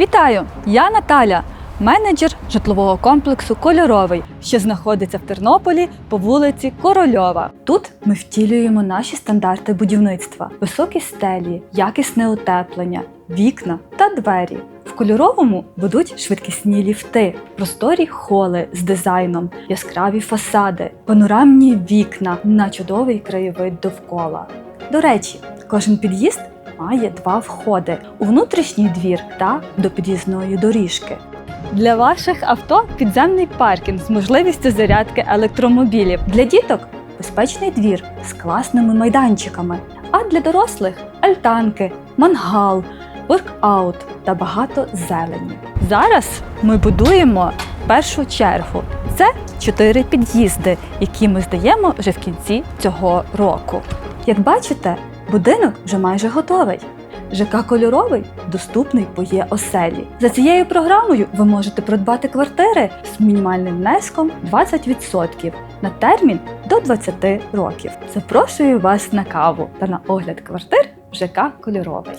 Вітаю! Я Наталя, менеджер житлового комплексу Кольоровий, що знаходиться в Тернополі по вулиці Корольова. Тут ми втілюємо наші стандарти будівництва: високі стелі, якісне утеплення, вікна та двері. В кольоровому будуть швидкісні ліфти, просторі холи з дизайном, яскраві фасади, панорамні вікна на чудовий краєвид довкола. До речі, кожен під'їзд має два входи у внутрішній двір та до під'їзної доріжки. Для ваших авто підземний паркінг з можливістю зарядки електромобілів. Для діток безпечний двір з класними майданчиками. А для дорослих альтанки, мангал, воркаут та багато зелені. Зараз ми будуємо першу чергу. Це чотири під'їзди, які ми здаємо вже в кінці цього року. Як бачите, Будинок вже майже готовий. ЖК кольоровий доступний по є оселі. За цією програмою ви можете придбати квартири з мінімальним внеском 20% на термін до 20 років. Запрошую вас на каву та на огляд квартир в ЖК Кольоровий.